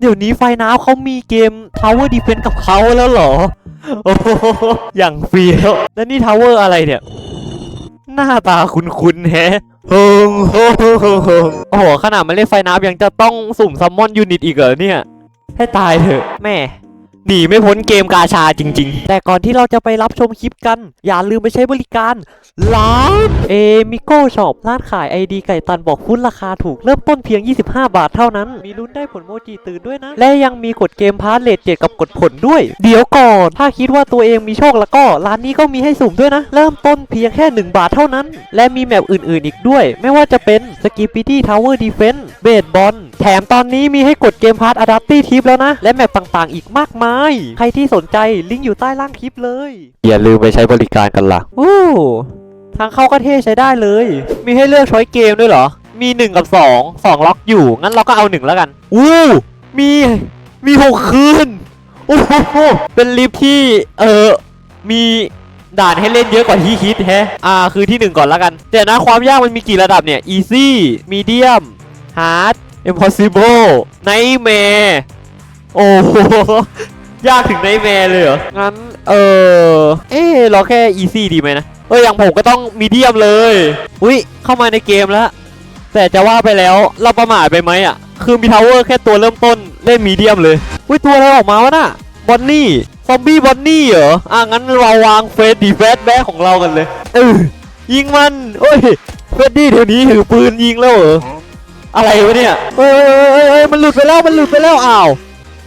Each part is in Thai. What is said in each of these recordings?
เดี๋ยวนี้ไฟน้ำเขามีเกม Tower Defense กับเขาแล้วเหรอ โอ้โหอย่างเฟี้ยวแล้วนี่ Tower อะไรเนี่ย หน้าตาคุ้นๆแฮะโอ้โหขนาดมาเล่นไฟน้ำยังจะต้องสุ่มซัมมอนยูนิตอีกเหรอเนี่ย ให้ตายเถอะ แม่ หนีไม่พ้นเกมกาชาจริง ๆ แต่ก่อนที่เราจะไปรับชมคลิปกัน อย่าลืมไปใช้บริการร้านเอมิโก้ช็อปร้านขายไอดีไก่ตันบอกคุ้นราคาถูกเริ่มต้นเพียง 25 บาทเท่านั้น มีลุ้นได้ผลโมจิตื่นด้วยนะ และยังมีกดเกมพาร์ทเลทเจ็ดกับกดผลด้วย เดี๋ยวก่อน ถ้าคิดว่าตัวเองมีโชคแล้วก็ร้านนี้ก็มีให้สุ่มด้วยนะ เริ่มต้นเพียงแค่ 1 บาทเท่านั้น และมีแมปอื่นๆ อีกด้วย ไม่ว่าจะเป็นสกีปิตี้ทาวเวอร์ดีเฟนส์เบสบอล แถมตอนนี้มีให้กดเกมพาร์ทอะดัปตี้ทิปแล้วนะ และแมปต่างๆ อีกมากมาย ใครที่สนใจลิงก์อยู่ใต้ล่างคลิปเลย อย่าลืมไปใช้บริการกันล่ะอู้ทางเข้าก็เท่ใช้ได้เลย มีให้เลือกช้อยเกมด้วยเหรอ มี 1 กับ 2 2 ล็อกอยู่ งั้นเราก็เอา 1 แล้วกันอู้มีมี 6 คืนโอ้โหเป็นลิฟต์ที่ เออมีด่านให้เล่นเยอะกว่าที่คิดแฮะ อ่า คือที่ 1 ก่อนแล้วกัน แต่นะความยากมันมีกี่ระดับเนี่ย easy medium hard impossible nightmare โอ้โห ยากถึงไนแมร์เลยเหรอ งั้น เออ เอ๊เราแค่ easy ดีไหมนะ เอออย่างผมก็ต้องมีเดียมเลย อุ้ยเข้ามาในเกมแล้ว แต่จะว่าไปแล้วเราประมาทไปไหมอะ คือมีทาวเวอร์แค่ตัวเริ่มต้นเล่นมีเดียมเลย อุ้ยตัวอะไรออกมาวะน่ะบอนนี่ ซอมบี้บอนนี่เหรอ อะงั้นเราวางเฟสดีแฟสแบ็ของเรากันเลย เออยิงมัน โอ้ยเฟสดี้เดี๋ยวนี้ถือปืนยิงแล้วเหรอ อะไรวะเนี่ยเอ้ยเอ้ยเอ้ยเอ้ยมันหลุดไปแล้วมันหลุดไปแล้วอ้าว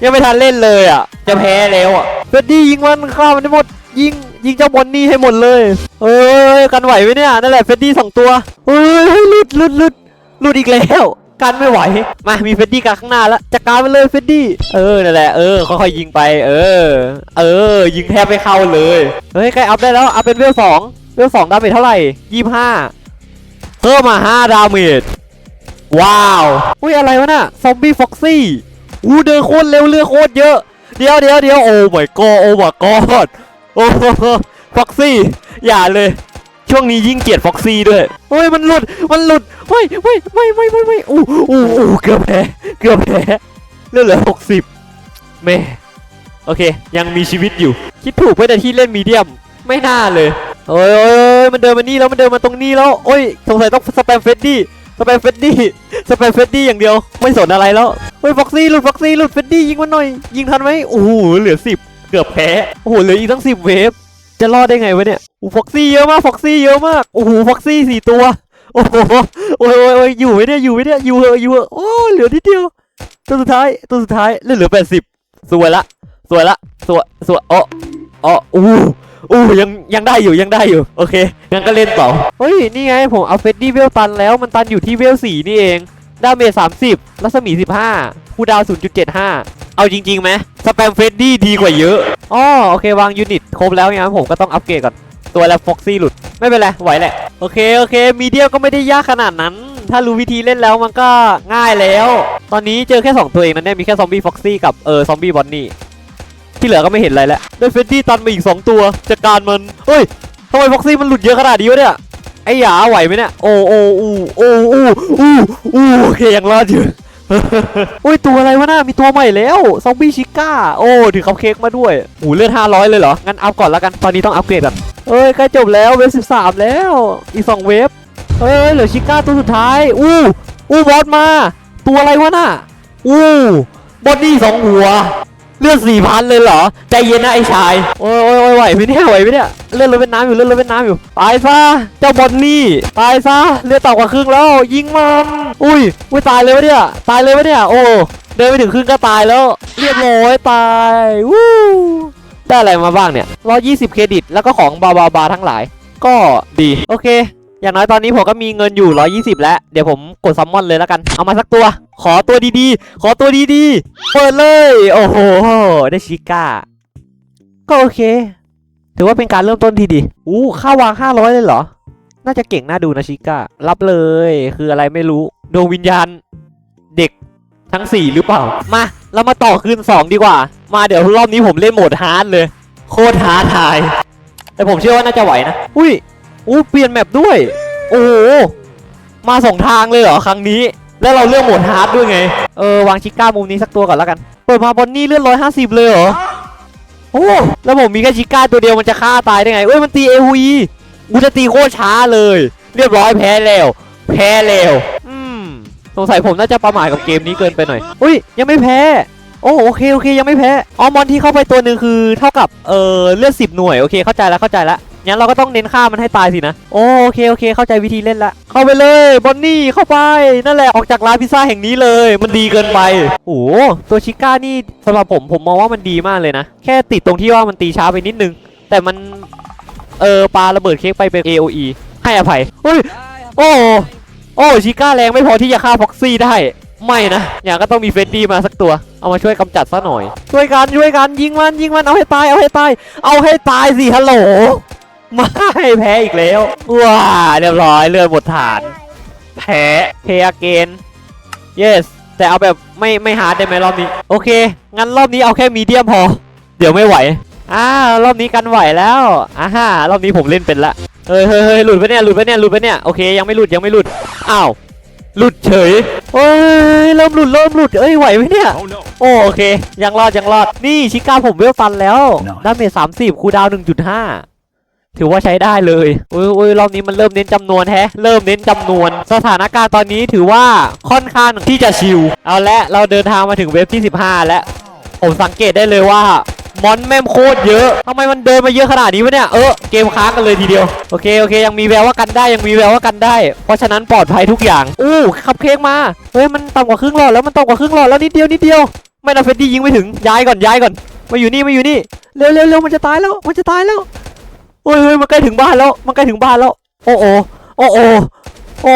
ยังไม่ทันเล่นเลยอะ จะแพ้แล้วอะเฟดดี้ยิงมันฆ่ามันได้หมดยิงยิงเจ้าบอนนี่ให้หมดเลยเอ้ยกันไหวไหมเนี่ยนั่นแหละเฟดดี้สองตัวเอ้ยหลุดหลุดหลุดหลุดอีกแล้วกันไม่ไหว มามีเฟดดี้กับข้างหน้าแล้วจัดการมันเลยเฟดดี้เออนั่นแหละเออค่อยๆยิงไป เออ เออ ยิงแทบไม่เข้าเลยเฮ้ยใกล้อัพได้แล้วอัพเป็นเวลสองเวลสองดาเมจเท่าไหร่ยี่ห้าเพิ่มมาห้าดาเมจ ว้าว อุ้ยอะไรวะน่ะซอมบี้ฟ็อกซี่อู้เดินโคตรเร็วเรือโคตรเยอะ เดี๋ยวเดี๋ยวเดี๋ยวโอ้ my god โอ้ my god โอ้ฟ็อกซี่ อย่าเลย ช่วงนี้ยิ่งเกลียดฟ็อกซี่ด้วยเฮ้ยมันหลุด มันหลุดไม่ไม่ไม่ไม่ไม่ไม่อู้อู้อู้เกือบแพ้เกือบแพ้เลือดเหลือหกสิบแม่โอเค ยังมีชีวิตอยู่ คิดถูกไปแต่ที่เล่นมีเดียม ไม่น่าเลยโอ้ยโอ้ยโอ้ยมันเดินมานี่แล้วมันเดินมาตรงนี้แล้ว โอ้ย สงสัยต้องสแปมเฟดดี้ สแปมเฟดดี้สแปมเฟดดี้อย่างเดียว ไม่สนอะไรแล้วเฮ้ยฟ็อกซี่หลุดฟ็อกซี่หลุดเฟดดี้ยิงมันหน่อย ยิงทันไหมโอ้โหเหลือสิบเกือบแพ้โอ้โหเหลืออีกตั้งสิบเวฟจะรอดได้ไงวะเนี่ยโอ้ฟ็อกซี่เยอะมากฟ็อกซี่เยอะมากโอ้โหฟ็อกซี่สี่ตัวโอ้โหโอ้ยโอ้ยอยู่ไมเนี่ยอยู่ไมเนี่ยอยู่เหอะอยู่เหอะโอ้เหลือนิดเดียวตัวสุดท้ายตัวสุดท้ายเหลือเหลือแปดสิบสวยละสวยละสวยสวยอ๋ออ๋ออู้ อู้ยังยังได้อยู่ยังได้อยู่ โอเคงั้นก็เล่นต่อเฮ้ยนี่ไงผมเอาเฟดดี้เวลตันแล้วมันตันอยู่ที่เวลสี่นี่เองดาเมจ30รัศมี15คูลดาวน์0.75เอาจริงๆไหมสแปมเฟดดี้ดีกว่าเยอะอ๋อโอเควางยูนิตครบแล้วงั้นผมก็ต้องอัปเกรดก่อนตัวแล้วฟ็อกซี่หลุดไม่เป็นไรไหวแหละโอเคโอเคมีเดียก็ไม่ได้ยากขนาดนั้น ถ้ารู้วิธีเล่นแล้วมันก็ง่ายแล้ว ตอนนี้เจอแค่ 2 ตัวเองนะเนี่ยมีแค่ซอมบี้ฟ็อกซี่กับเออซอมบี้บอนนี่ ที่เหลือก็ไม่เห็นอะไรแล้วได้เฟดดี้ตันมาอีก 2 ตัวจัดการมันเฮ้ยทำไมฟ็อกซี่มันหลุดเยอะขนาดนี้วะเนี่ยไอ้หยาไหวไหมเนี่ยโอ้โอ้อู้โอ้อู้อู้อู้โอเคยังรอดอยู่อุ้ยตัวอะไรวะน่ามีตัวใหม่แล้วซอมบี้ชิก้าโอ้ถือคัพเค้กมาด้วยหูเลือด500 เลยเหรอ งั้นอัพก่อนแล้วกันตอนนี้ต้องอัพเกรดก่อนเอ้ยใกล้จบแล้วเวฟ13 แล้ว อีก 2 เวฟเอ้ยเหลือชิก้าตัวสุดท้าย อู้อู้บอสมา ตัวอะไรวะน่ะอู้บอดี้สองหัว เลือดสี่พันเลยเหรอ ใจเย็นนะไอ้ชาย โอ้ยโอ้ยไหวไหมเนี่ยไหวไหมเนี่ย เลือดเลยเป็นน้ำอยู่ เลือดเลยเป็นน้ำอยู่ ตายซะ เจ้าบอนนี่ ตายซะ เลือดต่ำกว่าครึ่งแล้ว ยิงมัน อุ้ยอุ้ยตายเลยวะเนี่ย ตายเลยวะเนี่ย โอ้ เดินไปถึงครึ่งก็ตายแล้ว เรียบร้อยตาย วู้ ได้อะไรมาบ้างเนี่ย 120 เครดิต แล้วก็ของบาบาบาทั้งหลาย ก็ดี โอเค อย่างน้อยตอนนี้ผมก็มีเงินอยู่ 120 แล้ว เดี๋ยวผมกดซัมมอนเลยแล้วกัน เอามาสักตัว ขอตัวดีๆ ขอตัวดีๆ เปิดเลย โอ้โห ได้ชิก้า ก็โอเค ถือว่าเป็นการเริ่มต้นที่ดี อู้ค่าวาง 500 เลยเหรอ น่าจะเก่งน่าดูนะชิก้า รับเลย คืออะไรไม่รู้ ดวงวิญญาณ เด็กทั้ง 4 หรือเปล่า มา เรามาต่อคืน 2 ดีกว่า มาเดี๋ยวรอบนี้ผมเล่นโหมดฮาร์ดเลย โคตรท้าทาย แต่ผมเชื่อว่าน่าจะไหวนะ อุ้ย อู้เปลี่ยนแมปด้วย โอ้โห มาสองทางเลยเหรอครั้งนี้ แล้วเราเลือกโหมดฮาร์ดด้วยไง เออวางชิก้ามุมนี้สักตัวก่อนแล้วกัน เปิดมาบอนนี่เลือดร้อยห้าสิบเลยเหรอ โอ้แล้วผมมีแค่ชิก้าตัวเดียวมันจะฆ่าตายได้ไงเอ้ยมันตีเอวีกูจะตีโคตรช้าเลย เรียบร้อยแพ้แล้ว แพ้แล้วอืมสงสัยผมน่าจะประมาทกับเกมนี้เกินไปหน่อย อุ้ยยังไม่แพ้โอ้โอเคโอเคยังไม่แพ้อ๋อมอนที่เข้าไปตัวหนึ่งคือเท่ากับเออเลือดสิบหน่วยโอเคเข้าใจแล้วเข้าใจแล้ว งั้นเราก็ต้องเน้นฆ่ามันให้ตายสินะ โอเคโอเค เข้าใจวิธีเล่นละ เข้าไปเลยบอนนี่เข้าไป นั่นแหละออกจากร้านพิซซ่าแห่งนี้เลย มันดีเกินไป โอ้โหตัวชิก้านี่สำหรับผมผมมองว่ามันดีมากเลยนะ แค่ติดตรงที่ว่ามันตีช้าไปนิดนึง แต่มัน เออปาระเบิดเค้กไปเป็น AOE ให้อภัยเฮ้ยโอ้โอ้ชิก้าแรงไม่พอที่จะฆ่าฟ็อกซี่ได้ไม่นะอย่างก็ต้องมีเฟรดดี้มาสักตัว เอามาช่วยกำจัดซะหน่อย ช่วยกันช่วยกันยิงมันยิงมันเอาให้ตายเอาให้ตาย เอาให้ตายสิฮัลโหล ไม่แพ้อีกแล้วว้าเรียบร้อยเลือดหมดฐาน แพ้เพย์เกน yes แต่เอาแบบไม่ไม่ฮาร์ดได้ไหมรอบนี้ โอเค งั้นรอบนี้เอาแค่มีเดียมพอ เดี๋ยวไม่ไหวอ่ารอบนี้กันไหวแล้วอ่าฮ่ารอบนี้ผมเล่นเป็นละเฮ้ยเฮ้ยเฮ้ยหลุดไปะเนี่ยหลุดไปะเนี่ยหลุดไปะเนี่ยโอเคยังไม่หลุดยังไม่หลุดอ้าวหลุดเฉยเฮ้ยเริ่มหลุดเริ่มหลุดเอ้ยไหวไหมเนี่ย Oh no. โอโอเค ยังรอดยังรอดนี่ชิก้าผมเวลตันแล้ว Nice ดาเมจสามสิบคูลดาวหนึ่งจุดห้า ถือว่าใช้ได้เลยอุ้ยอุ้ยรอบนี้มันเริ่มเน้นจำนวนแฮะ เริ่มเน้นจำนวน สถานการณ์ตอนนี้ถือว่าค่อนข้างที่จะชิลเอาละเราเดินทางมาถึงเว็บที่ 15 แล้ว ผมสังเกตได้เลยว่ามอนแม่มโคตรเยอะทำไมมันเดินมาเยอะขนาดนี้วะเนี่ย เออเกมค้างกันเลยทีเดียว โอเค โอเค ยังมีแววว่ากันได้ ยังมีแววว่ากันได้ เพราะฉะนั้นปลอดภัยทุกอย่าง อู้ขับเค้กมา เฮ้ย มันต่ำกว่าครึ่งหลอดแล้ว มันต่ำกว่าครึ่งหลอดแล้วนิดเดียว นิดเดียว ไม่นะเฟดดี้ยิงไม่ถึง ย้ายก่อน ย้ายก่อน มาอยู่นี่ มาอยู่นี่ เร็วเร็วเร็วมันจะตายแล้ว มันจะตายแล้ว โอ้ยเฮ้ยมันใกล้ถึงบ้านแล้ว มันใกล้ถึงบ้านแล้ว โอ้โอโอ้โอโอ้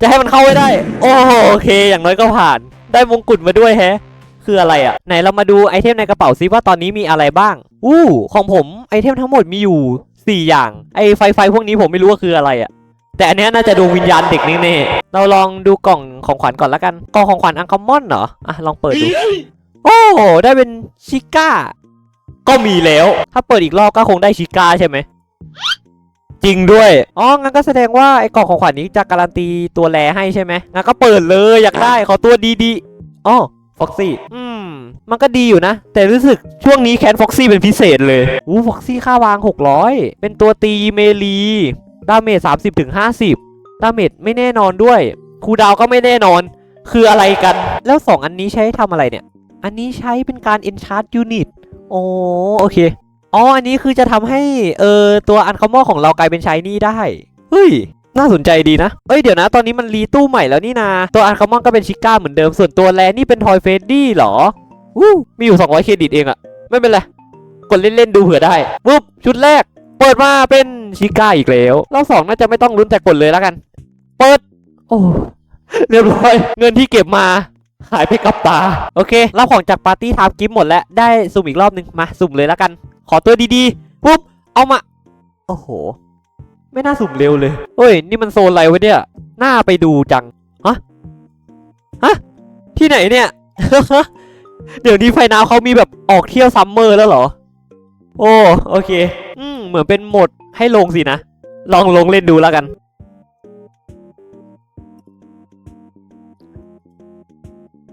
จะให้มันเข้าไม่ได้ โอ้โอเค อย่างน้อยก็ผ่าน ได้มงกุฎมาด้วยแฮะ คืออะไรอะ ไหนเรามาดูไอเทมในกระเป๋าซิว่าตอนนี้มีอะไรบ้าง อู้ ของผมไอเทมทั้งหมดมีอยู่ 4 อย่าง ไอไฟไฟพวกนี้ผมไม่รู้ว่าคืออะไรอะ แต่อันเนี้ยน่าจะดวงวิญญาณเด็กแน่ๆเราลองดูกล่องของขวัญก่อนละกัน กล่องของขวัญอังคอมมอนเหรอ อะลองเปิดดู โอ้ ได้เป็นชิก้า ก็มีแล้ว ถ้าเปิดอีกรอบก็คงได้ชิก้าใช่ไหม จริงด้วย อ๋อ งั้นก็แสดงว่าไอ้กล่องของขวัญนี้จะการันตีตัวแรให้ใช่ไหม งั้นก็เปิดเลยอยากได้ขอตัวดีๆอ๋อฟ็อกซี่ อืม มันก็ดีอยู่นะ แต่รู้สึกช่วงนี้แคนฟ็อกซี่เป็นพิเศษเลย อู้ฟ็อกซี่ค่าวาง 600 เป็นตัวตีเมลี ดาเมจ30ถึง50 ดาเมจไม่แน่นอนด้วย คูลดาวน์ก็ไม่แน่นอน คืออะไรกัน แล้ว 2 อันนี้ใช้ทำอะไรเนี่ย อันนี้ใช้เป็นการ enchant unit โอ้โอเคอ๋ออันนี้คือจะทำให้เออตัวอันคอมมอของเรากลายเป็นชายนี่ได้เฮ้ยน่าสนใจดีนะ เอ้ยเดี๋ยวนะ ตอนนี้มันรีตู้ใหม่แล้วนี่นา ตัวอันคอมมอนก็เป็นชิก้าเหมือนเดิม ส่วนตัวแลนี่เป็นทอยเฟดดี้เหรอวู้มีอยู่ 200 เครดิตเองอะไม่เป็นไร กดเล่น ๆ ดูเผื่อได้ปุ๊บ ชุดแรก เปิดมาเป็นชิก้าอีกแล้วรอบสองน่าจะไม่ต้องลุ้นแต่กดเลยแล้วกัน เปิด โอ้ เรียบร้อย เงินที่เก็บมา หายไปกับตา โอเค รับของจากปาร์ตี้ไทม์กิฟต์หมดแล้ว ได้สุ่มอีกรอบหนึ่งมาสุ่มเลยแล้วกัน ขอตัวดีๆ ปุ๊บ เอามา โอ้โห ไม่น่าสุ่มเร็วเลยเฮ้ย นี่มันโซนอะไรวะเนี่ย น่าไปดูจัง ฮะ ฮะ ที่ไหนเนี่ย เดี๋ยวนี้ไฟนาวเขามีแบบออกเที่ยวซัมเมอร์แล้วเหรอ โอ้ โอเค อืม เหมือนเป็นโหมดให้ลงสินะ ลองลงเล่นดูแล้วกัน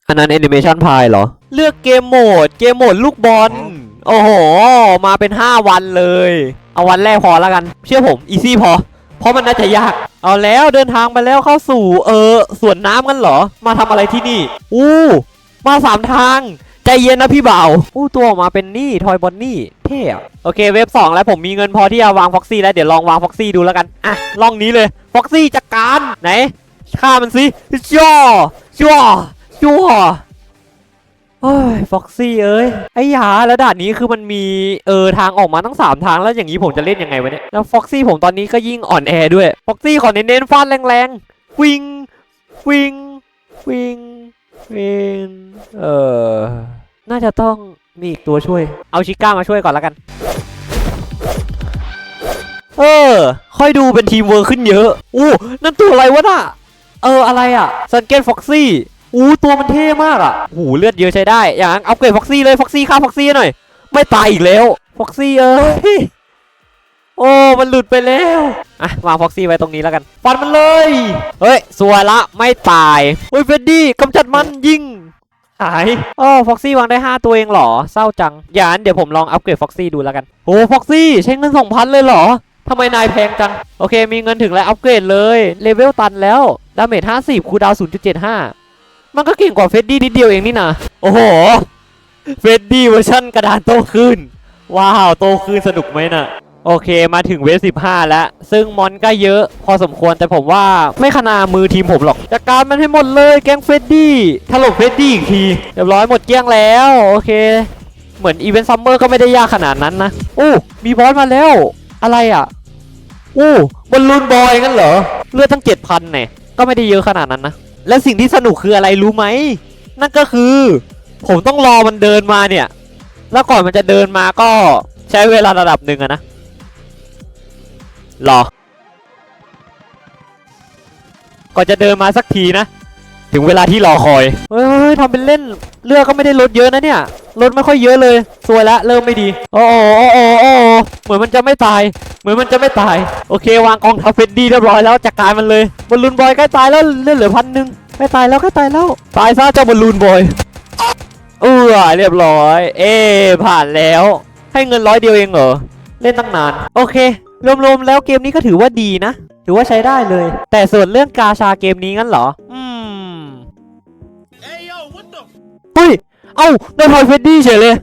อันนั้นแอนิเมชันพายเหรอ เลือกเกมโหมด เกมโหมดลูกบอล โอ้โห มาเป็น 5 วันเลย เอาวันแรกพอแล้วกัน เชื่อผม อีซี่พอ เพราะมันน่าจะยาก เอาแล้วเดินทางไปแล้วเข้าสู่ เออสวนน้ำกันเหรอ มาทำอะไรที่นี่ อู้ มาสามทาง ใจเย็นนะพี่บ่าวอู้ตัวออกมาเป็นนี่ทอยบอนนี่ เท่อะโอเคเว็บ2แล้วผมมีเงินพอที่จะวางฟ็อกซี่แล้วเดี๋ยวลองวางฟ็อกซี่ดูแล้วกัน อะล่องนี้เลยฟ็อกซี่จัดการไหนฆ่ามันสิชั่วชั่ว ชั่วเฮ้ยฟ็อกซี่เอ้ย ไอ้ยาแล้วด่านนี้คือมันมีเออทางออกมาตั้ง 3 ทางแล้วอย่างนี้ผมจะเล่นยังไงวะเนี่ย แล้วฟ็อกซี่ผมตอนนี้ก็ยิ่งอ่อนแอด้วย ฟ็อกซี่ขอเน้นๆฟาดแรงๆ วิง วิง วิง วิง เออ น่าจะต้องมีอีกตัวช่วย เอาชิก้ามาช่วยก่อนแล้วกัน เออ ค่อยดูเป็นทีมเวิร์คขึ้นเยอะ อู้นั่นตัวอะไรวะน่ะ เอออะไรอะซันเกตฟ็อกซี่ อู้ตัวมันเท่มากอะหูเลือดเยอะใช้ได้ อย่างอัปเกรดฟ็อกซี่เลยฟ็อกซี่ฆ่าฟ็อกซี่หน่อย ไม่ตายอีกแล้วฟ็อกซี่เอ้ย โอ้ มันหลุดไปแล้ว อะ วางฟ็อกซี่ไว้ตรงนี้แล้วกัน ฟันมันเลย เฮ้ยสวยละ ไม่ตาย เฮ้ยเฟดดี้กำจัดมันยิง หายอ๋อฟ็อกซี่วางได้ 5 ตัวเองเหรอ เศร้าจัง อย่านั้นเดี๋ยวผมลองอัปเกรดฟ็อกซี่ดูแล้วกัน โอ้ฟ็อกซี่ใช้เงิน2,000เลยเหรอทำไมนายแพงจัง โอเค มีเงินถึงแล้วอัปเกรดเลย เลเวลตันแล้ว ดาเมจ50 คูดาวน์0.75 มันก็เก่งกว่าเฟดดี้นิดเดียวเองนี่นะโอ้โห เฟดดี้เวอร์ชันกระดานโตขึ้น ว้าว โตขึ้นสนุกไหมน่ะ โอเคมาถึงเวฟ15แล้ว ซึ่งมอนก็เยอะ พอสมควรแต่ผมว่าไม่ขนามือทีมผมหรอกจัดการมันให้หมดเลยแก๊งเฟดดี้ถล่มเฟดดี้อีกทีเรียบร้อยหมดเกลี้ยงแล้ว โอเค เหมือนอีเวนต์ซัมเมอร์ก็ไม่ได้ยากขนาดนั้นนะโอ้มีบอสมาแล้ว อะไรอะโอ้บอลลูนบอยงั้นเหรอเลือดตั้ง7,000เนี่ยก็ไม่ได้เยอะขนาดนั้นนะ และสิ่งที่สนุกคืออะไรรู้ไหม นั่นก็คือ ผมต้องรอมันเดินมาเนี่ย แล้วก่อนมันจะเดินมาก็ใช้เวลาระดับหนึ่งอะนะ รอ ก่อนจะเดินมาสักทีนะ ถึงเวลาที่รอคอย เฮ้ยทำเป็นเล่น เลือกก็ไม่ได้ลดเยอะนะเนี่ย ลดไม่ค่อยเยอะเลย สวยละ เริ่มไม่ดี โอ้โอ้โอ้โอ้โอ้เหมือนมันจะไม่ตาย เหมือนมันจะไม่ตาย โอเค วางกองทัพเฟดดี้เรียบร้อยแล้วจัดการมันเลยบอลลูนบอยใกล้ตายแล้วเลือดเหลือพันหนึ่ง ใกล้ตายแล้วใกล้ตายแล้ว ตายซะเจ้าบอลลูนบอยเออเรียบร้อย เอ๊ผ่านแล้ว ให้เงินร้อยเดียวเองเหรอ เล่นตั้งนาน โอเค รวมๆแล้วเกมนี้ก็ถือว่าดีนะ ถือว่าใช้ได้เลย แต่ส่วนเรื่องกาชาเกมนี้งั้นเหรอ อืม Hey yo, what the เฮ้ย เอ้าได้พอยเฟดดี้เฉยเลย